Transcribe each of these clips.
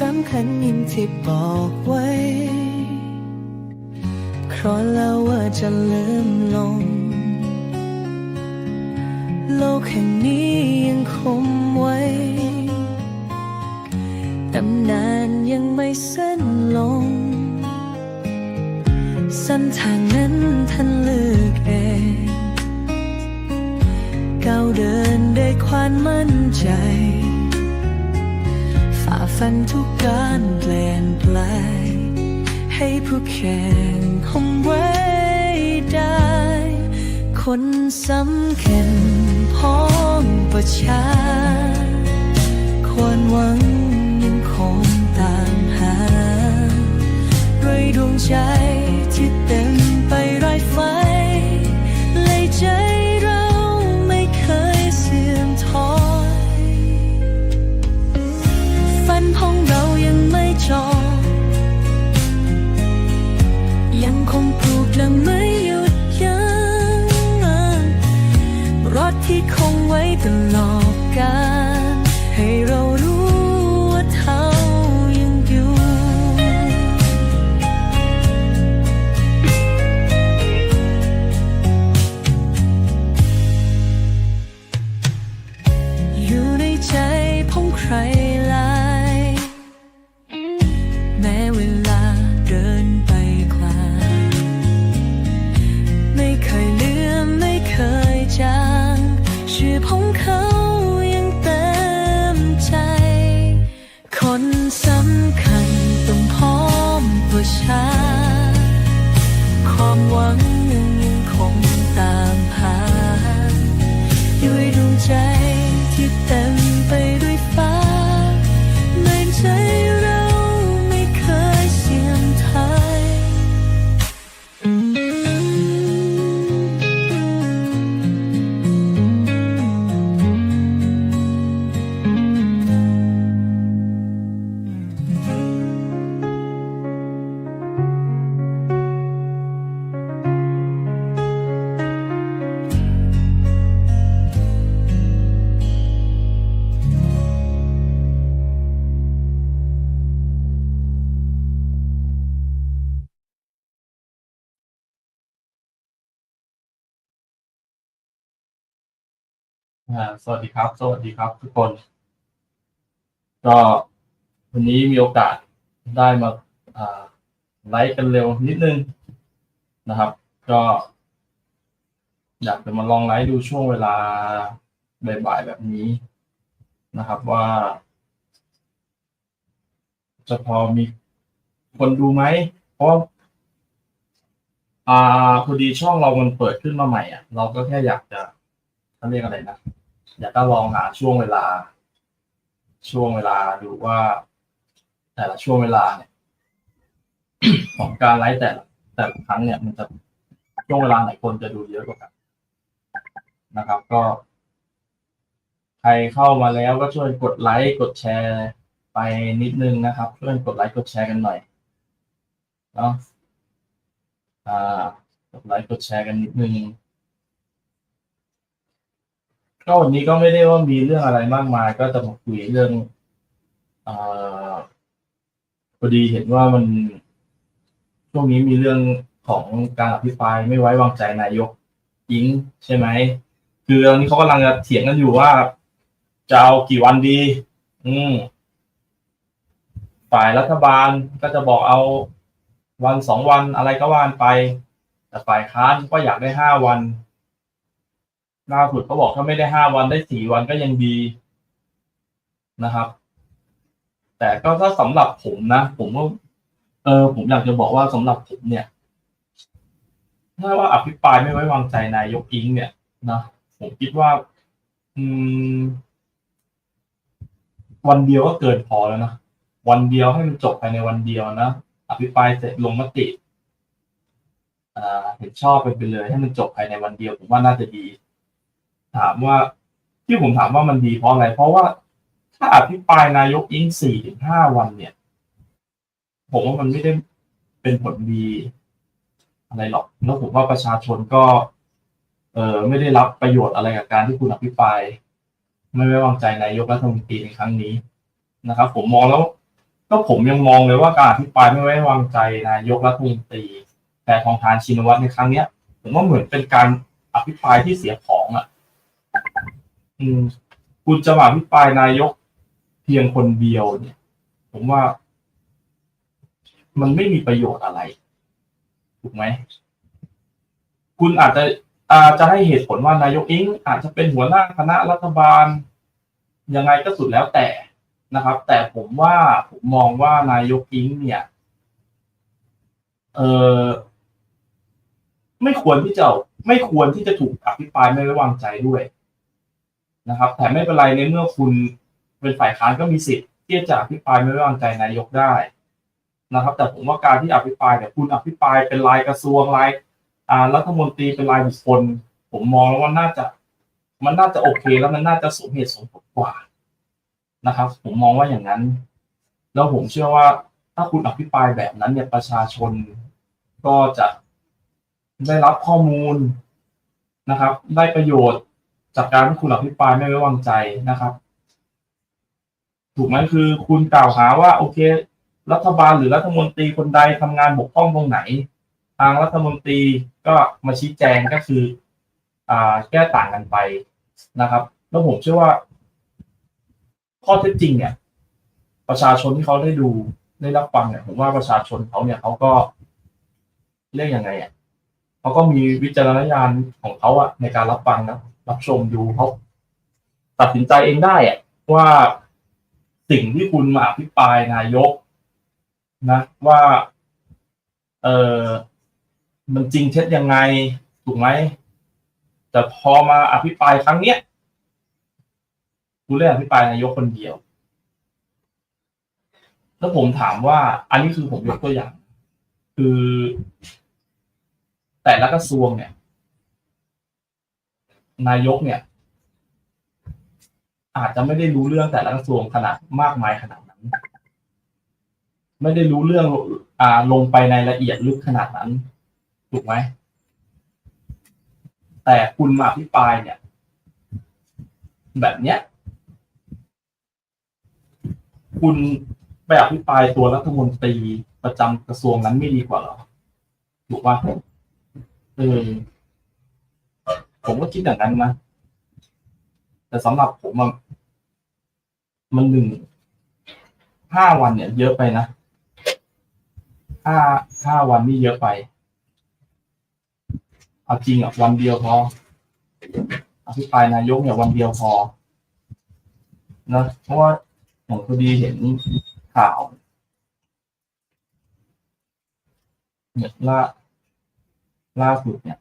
สำคัญยิ่งที่บอกไว้ครอแล้วว่าจะลืมลง โลกแห่งนี้ยังคงไว้ตำนานยังไม่สิ้นลงส้นทางนั้นท่านเลือกเองก้าวเดินด้วยความมั่นใจ ฝ่าฟันทุกการเปลี่ยนแปลงให้ผู้แข่งคงไว้ได้ คนสำคัญพ้องประชาควรหวังยังคงตามหา ด้วยดวงใจ ตลอดกาลให้เรา สวัสดีครับ สวัสดีครับทุกคน ก็วันนี้มีโอกาสได้มาไลฟ์กันเร็วนิดนึงนะครับ ก็ อยากจะมาลองไลฟ์ดูช่วงเวลาบ่ายๆแบบนี้นะครับว่า จะพอมีคนดูไหม เพราะอ่าพอดีช่องเรามันเปิดขึ้นมาใหม่อะ เราก็แค่อยากจะเขาเรียกอะไรนะ อยากจะลองหาช่วงเวลา ช่วงเวลาดูว่า แต่ละช่วงเวลาเนี่ย ของการไลฟ์แต่ละแต่ละครั้งเนี่ย มันจะช่วงเวลาไหนคนจะดูเยอะกว่ากันนะครับ ก็ ใครเข้ามาแล้วก็ช่วยกดไลค์กดแชร์ไปนิดนึงนะครับช่วยกดไลค์กดแชร์กันหน่อยเนาะอ่ากดไลค์กดแชร์กันนิดนึง ก็วันนี้ก็ไม่ได้ว่ามีเรื่องอะไรมากมาย ก็จะมาคุยเรื่องอพอดีเห็นว่ามันช่วงนี้มีเรื่องของการอภิปรายไม่ไว้วางใจนายกยิงใช่ไหมคือตอนนี้เขากำลังจะเถียงกันอยู่ว่าจะเอากี่วันดี อืมฝ่ายรัฐบาลก็จะบอกเอาวันสองวันอะไรก็ว่านไป แต่ฝ่ายค้านก็อยากได้ห้าวัน ล่าสุดเขาบอกถ้าไม่ได้ห้าวันได้สี่วันก็ยังดีนะครับ แต่ก็ถ้าสำหรับผมนะ ผมก็เออ ผมอยากจะบอกว่าสำหรับผมเนี่ย ถ้าว่าอภิปรายไม่ไว้วางใจนายกอิง เนี่ยนะผมคิดว่า อืม วันเดียวก็เกินพอแล้วนะวันเดียวให้มันจบภายในวันเดียวนะอภิปรายเสร็จลงมติอ่าเห็นชอบไปไปเลยให้มันจบภายในวันเดียว ผมว่าน่าจะดี ถามว่าที่ผมถามว่ามันดีเพราะอะไร เพราะว่าถ้าอภิปรายนายกอิงสี่ถึงห้าวันเนี่ย ผมว่ามันไม่ได้เป็นผลดีอะไรหรอกแล้วผมว่าประชาชนก็ เออไม่ได้รับประโยชน์อะไรกับการที่คุณอภิปราย ไม่ไว้วางใจนายกรัฐมนตรีในครั้งนี้นะครับ ผมมองแล้ว ก็ผมยังมองเลยว่าการอภิปรายไม่ไว้วางใจนายกรัฐมนตรี แต่ทองทานชินวัตรในครั้งเนี้ย ผมว่าเหมือนเป็นการอภิปรายที่เสียของอะ อืมคุณจะมาอภิปรายนายกเพียงคนเดียวเนี่ย ผมว่า มันไม่มีประโยชน์อะไร ถูกไหม คุณอาจจะอาจจะให้เหตุผลว่านายกเองอาจจะเป็นหัวหน้าคณะรัฐบาล ยังไงก็สุดแล้วแต่นะครับ แต่ผมว่าผมมองว่านายกอิงเนี่ย เออไม่ควรที่จะไม่ควรที่จะถูกอภิปรายไม่ไว้วางใจด้วย นะครับ แต่ไม่เป็นไรในเมื่อคุณเป็นฝ่ายค้านก็มีสิทธิ์ที่จะอภิปรายไม่ไว้วางใจนายกได้นะครับ แต่ผมว่าการที่อภิปรายเนี่ยคุณอภิปรายเป็นรายกระทรวงรายรัฐมนตรีเป็นรายบุคคล ผมมองแล้วว่าน่าจะ มันน่าจะโอเคแล้วมันน่าจะสมเหตุสมผลกว่านะครับ ผมมองว่าอย่างนั้น แล้วผมเชื่อว่าถ้าคุณอภิปรายแบบนั้นเนี่ยประชาชนก็จะได้รับข้อมูลนะครับ ได้ประโยชน์ จากการที่คุณอภิปรายไม่ไว้วางใจนะครับ ถูกไหมคือคุณกล่าวหาว่า โอเค รัฐบาลหรือรัฐมนตรีคนใดทำงานบกพร่องตรงไหน ทางรัฐมนตรีก็มาชี้แจงก็คือ อ่าแก้ต่างกันไปนะครับ แล้วผมเชื่อว่า ข้อเท็จจริงเนี่ย ประชาชนที่เขาได้ดูได้รับฟังเนี่ยผมว่าประชาชนเขาเนี่ยเขาก็เรียกยังไงอะเขาก็มีวิจารณญาณของเขาอะในการรับฟังนะ รับชมดูเขาตัดสินใจเองได้อะว่าสิ่งที่คุณมาอภิปรายนายก นะว่า เออมันจริงเท็จยังไง ถูกไหมแต่พอมาอภิปรายครั้งเนี้ยคุณเลือกอภิปรายนายกคนเดียว แล้วผมถามว่า อันนี้คือผมยกตัวอย่าง คือ แต่ละกระทรวงเนี่ย นายกเนี่ย อาจจะไม่ได้รู้เรื่องแต่ละกระทรวงขนาดมากมายขนาดนั้น ไม่ได้รู้เรื่องอ่าลงไปในละเอียดลึกขนาดนั้น ถูกไหม แต่คุณมาอภิปรายเนี่ย แบบเนี้ย คุณไปอภิปรายตัวรัฐมนตรีประจำกระทรวงนั้นไม่ดีกว่าหรอ ถูกป่ะเออ ผมก็คิดอย่างนั้นนะ แต่สำหรับผมอะมันหนึ่งห้าวันเนี่ย เยอะไปนะห้าห้าวันนี่เยอะไป เอาจริงอะวันเดียวพออภิปรายนายกเนี่ยวันเดียวพอนะเพราะว่าผมพอดีเห็นข่าวเนี่ยล่าล่าสุดเนี่ย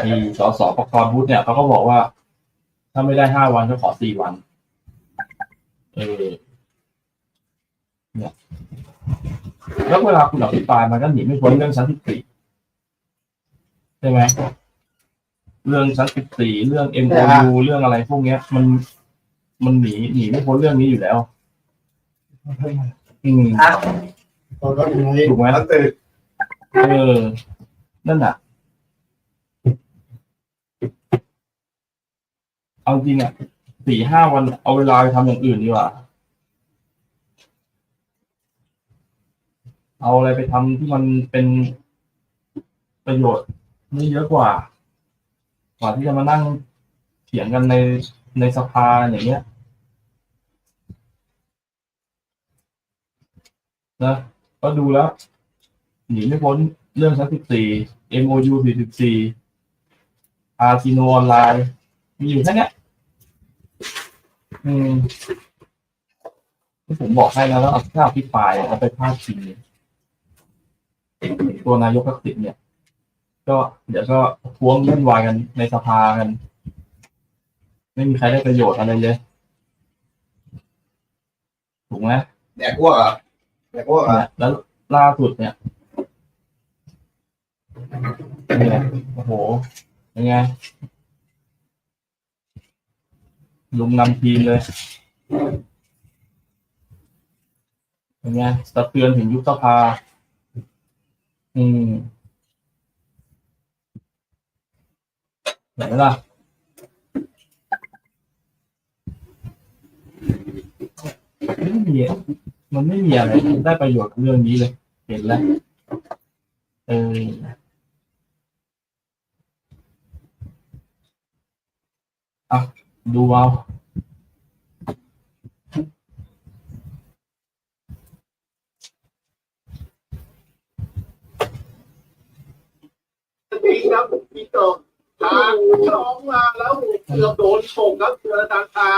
ไอ้สสประกรณ์พุทธเนี่ยเขาก็บอกว่า ถ้าไม่ได้ห้าวันก็ขอสี่วัน เออเนี่ยแล้วเวลาคุณอภิปรายมันก็หนีไม่พ้นเรื่องชั้นที่สี่ใช่ไหมเรื่องชั้นสิบสี่เรื่อง m อ u เรื่องอะไรพวกเนี้ย มันมันหนีหนีไม่พ้นเรื่องนี้อยู่แล้ว อืมอะตัวรถอยู่ไหนถูกไหมแล้วตื่นเออนั่นน่ะ เอาจริงอะสี่ห้าวันเอาเวลาไปทำอย่างอื่นดีกว่า เอาอะไรไปทำที่มันเป็นประโยชน์นี่เยอะกว่า กว่าที่จะมานั่งเถียงกันในในสภาอย่างเงี้ยนะก็ดูแล้วหนีไม่พ้นเรื่องชั้นสิบสี่ MOU สี่สิบสี่อาร์ซิโนออนไลน์ มีอยู่แค่เนี้ยอืมที่ผมบอกให้นะแล้วเอาถ้าอภิปรายเอาไปพาดพิงเนี่ยตัวนายกทักษิณเนี่ย ก็เดี๋ยวก็ท้วงเล่นวายกันในสภากัน ไม่มีใครได้ประโยชน์อะไรเลยถูกไหมแดกอ้วกเหรอะแดกอ้วกเหรอะเนี่ยแล้วล่าสุดเนี่ยเนี่ยโอ้โหยังไง ลุงนำทีมเลยยังไงสะเทือนถึงยุบสภา อืมเห็นไหมล่ะไม่มีมันไม่มีอะไรได้ประโยชน์กับเรื่องนี้เลย เห็นแล้ว เอออะ ดูเอาพี่ครับพี่โตทางร้องมาแล้วเกือบโดนชงครับเกือบตาตา